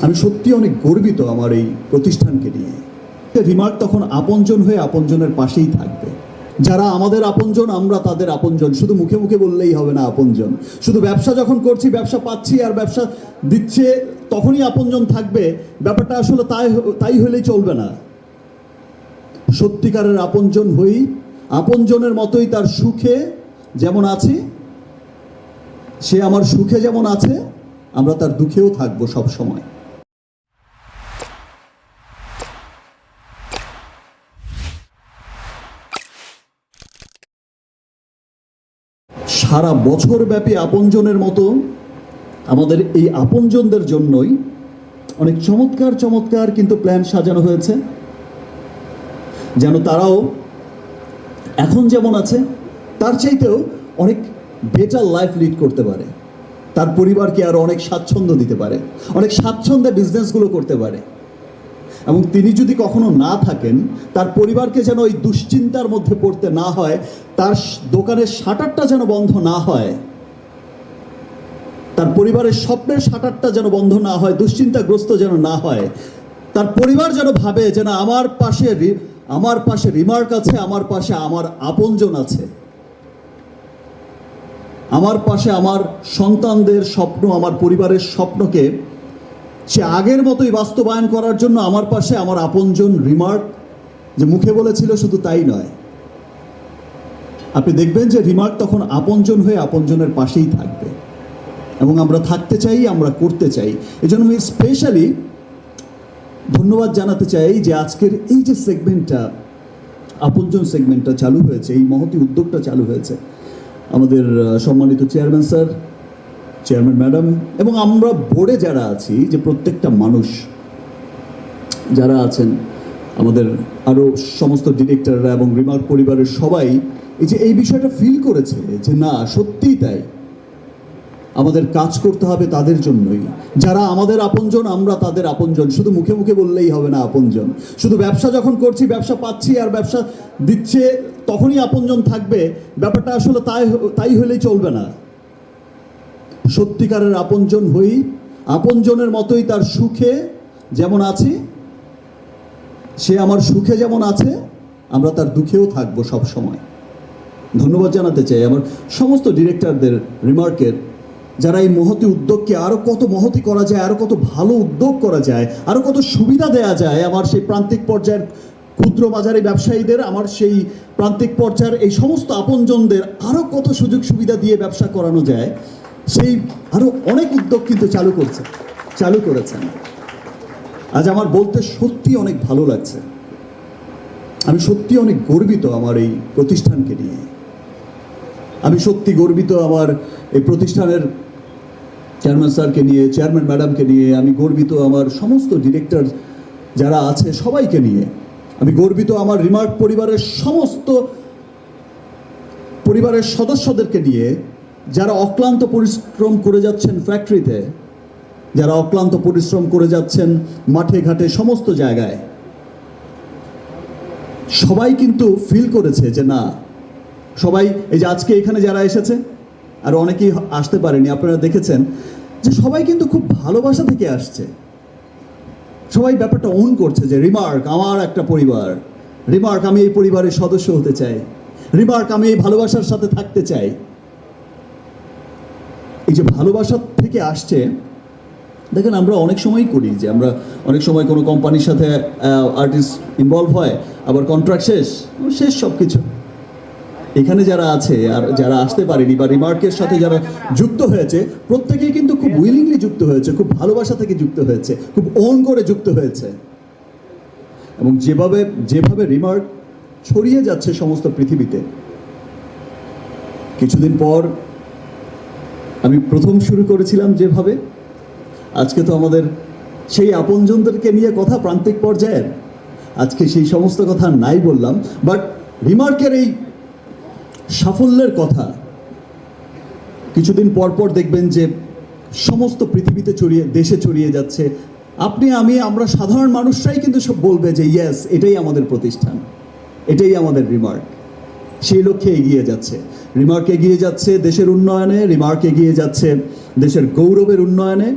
আমি সত্যি অনেক গর্বিত আমার এই প্রতিষ্ঠানকে নিয়ে। রিমার্ক তখন আপনজন হয়ে আপনজনের পাশেই থাকবে। যারা আমাদের আপনজন, আমরা তাদের আপনজন। শুধু মুখে মুখে বললেই হবে না, আপনজন। শুধু ব্যবসা যখন করছি, ব্যবসা পাচ্ছি আর ব্যবসা দিচ্ছে, তখনই আপনজন থাকবে। ব্যাপারটা আসলে তাই তাই হলেই চলবে না। সত্যিকারের আপনজন হই, আপনজনের মতোই তার সুখে যেমন আছি, সে আমার সুখে যেমন আছে, আমরা তার দুঃখেও থাকব সব সময় সারা বছর ব্যাপী আপনজনের মতো আমাদের এই আপনজনদের জন্যই অনেক চমৎকার চমৎকার কিন্তু প্ল্যান সাজানো হয়েছে। যেন তারাও এখন যেমন আছে, তার চাইতেও অনেক বেটার লাইফ লিড করতে পারে। তার পরিবারকে আরও অনেক স্বাচ্ছন্দ্য দিতে পারে। অনেক স্বাচ্ছন্দ্যে বিজনেসগুলো করতে পারে। এবং তিনি যদি কখনো না থাকেন, তার পরিবারকে যেন ওই দুশ্চিন্তার মধ্যে পড়তে না হয়, তার দোকানের শাটারটা যেন বন্ধ না হয়, তার পরিবারের স্বপ্নের শাটারটা যেন বন্ধ না হয়, দুশ্চিন্তাগ্রস্ত যেন না হয়, তার পরিবার যেন ভাবে যেন আমার পাশে আমার পাশে রিমার্ক আছে, আমার পাশে আমার আপনজন আছে। আমার পাশে আমার সন্তানদের স্বপ্ন, আমার পরিবারের স্বপ্নকে সে আগের মতোই বাস্তবায়ন করার জন্য আমার পাশে আমার আপনজন রিমার্ক যে মুখে বলেছিল শুধু তাই নয়। আপনি দেখবেন যে রিমার্ক তখন আপনজন হয়ে আপনজনের পাশেই থাকবে। এবং আমরা থাকতে চাই, আমরা করতে চাই। এজন্য আমি স্পেশালি ধন্যবাদ জানাতে চাই যে আজকের এই যে সেগমেন্টটা আপনজন সেগমেন্টটা চালু হয়েছে, এই মহতি উদ্যোগটা চালু হয়েছে। আমাদের সম্মানিত চেয়ারম্যান স্যার চেয়ারম্যান ম্যাডাম এবং আমরা বোর্ডে যারা আছি, যে প্রত্যেকটা মানুষ যারা আছেন, আমাদের আরও সমস্ত ডিরেক্টররা এবং রিমার্ক পরিবারের সবাই, এই যে এই বিষয়টা ফিল করেছে, যে না, সত্যিই তাই। আমাদের কাজ করতে হবে তাদের জন্যই। যারা আমাদের আপনজন, আমরা তাদের আপনজন। শুধু মুখে মুখে বললেই হবে না, আপনজন। শুধু ব্যবসা যখন করছি, ব্যবসা পাচ্ছি আর ব্যবসা দিচ্ছে, তখনই আপনজন থাকবে। ব্যাপারটা আসলে তাই তাই হলেই চলবে না। সত্যিকারের আপনজন হই, আপনজনের মতোই তার সুখে যেমন আছি, সে আমার সুখে যেমন আছে, আমরা তার দুঃখেও থাকব সব সময় ধন্যবাদ জানাতে চাই আমার সমস্ত ডিরেক্টরদের রিমার্কের, যারা এই মহতি উদ্যোগকে আরও কত মহতি করা যায় আরও কত ভালো উদ্যোগ করা যায় আরও কত সুবিধা দেয়া যায় আমার সেই প্রান্তিক পর্যায়ের ক্ষুদ্র বাজারে ব্যবসায়ীদের, আমার সেই প্রান্তিক পর্যায়ের এই সমস্ত আপনজনদের আরও কত সুযোগ সুবিধা দিয়ে ব্যবসা করানো যায় সেই আরও অনেক উদ্যোগ কিন্তু চালু করছে, চালু করেছেন। আজ আমার বলতে সত্যি অনেক ভালো লাগছে। আমি সত্যি অনেক গর্বিত আমার এই প্রতিষ্ঠানকে নিয়ে। আমি সত্যি গর্বিত আমার এই প্রতিষ্ঠানের চেয়ারম্যান স্যারকে নিয়ে, চেয়ারম্যান ম্যাডামকে নিয়ে, আমি গর্বিত আমার সমস্ত ডিরেক্টর যারা আছে সবাইকে নিয়ে। আমি গর্বিত আমার রিমার্ক পরিবারের সমস্ত পরিবারের সদস্যদেরকে নিয়ে যারা অক্লান্ত পরিশ্রম করে যাচ্ছেন ফ্যাক্টরিতে, যারা অক্লান্ত পরিশ্রম করে যাচ্ছেন মাঠে ঘাটে সমস্ত জায়গায়, সবাই কিন্তু ফিল করেছে যে না, সবাই এই যে আজকে এখানে যারা এসেছে, আর অনেকেই আসতে পারেনি, আপনারা দেখেছেন, যে সবাই কিন্তু খুব ভালোবাসা থেকে আসছে। সবাই ব্যাপারটা ওন করছে যে রিমার্ক আমার একটা পরিবার। রিমার্ক আমি এই পরিবারের সদস্য হতে চাই। রিমার্ক আমি এই ভালোবাসার সাথে থাকতে চাই। এই যে ভালোবাসা থেকে আসছে, দেখেন আমরা অনেক সময়ই করি যে আমরা অনেক সময় কোনো কোম্পানির সাথে আর্টিস্ট ইনভলভ হয়, আবার কন্ট্রাক্ট শেষ শেষ সব কিছু এখানে যারা আছে আর যারা আসতে পারেনি বা রিমার্কের সাথে যারা যুক্ত হয়েছে, প্রত্যেকেই কিন্তু খুব উইলিংলি যুক্ত হয়েছে, খুব ভালোবাসা থেকে যুক্ত হয়েছে, খুব অন করে যুক্ত হয়েছে। এবং যেভাবে যেভাবে রিমার্ক ছড়িয়ে যাচ্ছে সমস্ত পৃথিবীতে, কিছুদিন পর আমি প্রথম শুরু করেছিলাম যেভাবে, আজকে তো আমাদের সেই আপনজনদেরকে নিয়ে কথা প্রান্তিক পর্যায়ের আজকে সেই সমস্ত কথা নাই বললাম বাট রিমার্কের এই সাফল্যের কথা, কিছুদিন পর পর দেখবেন যে সমস্ত পৃথিবীতে ছড়িয়ে, দেশে ছড়িয়ে যাচ্ছে। আপনি, আমি, আমরা সাধারণ মানুষরাই কিন্তু সব বলবে যে ইয়েস এটাই আমাদের প্রতিষ্ঠান, এটাই আমাদের রিমার্ক সেই লক্ষ্যে এগিয়ে যাচ্ছে। রিমার্ক এগিয়ে যাচ্ছে দেশের উন্নয়নে রিমার্ক এগিয়ে যাচ্ছে দেশের গৌরবের উন্নয়নে।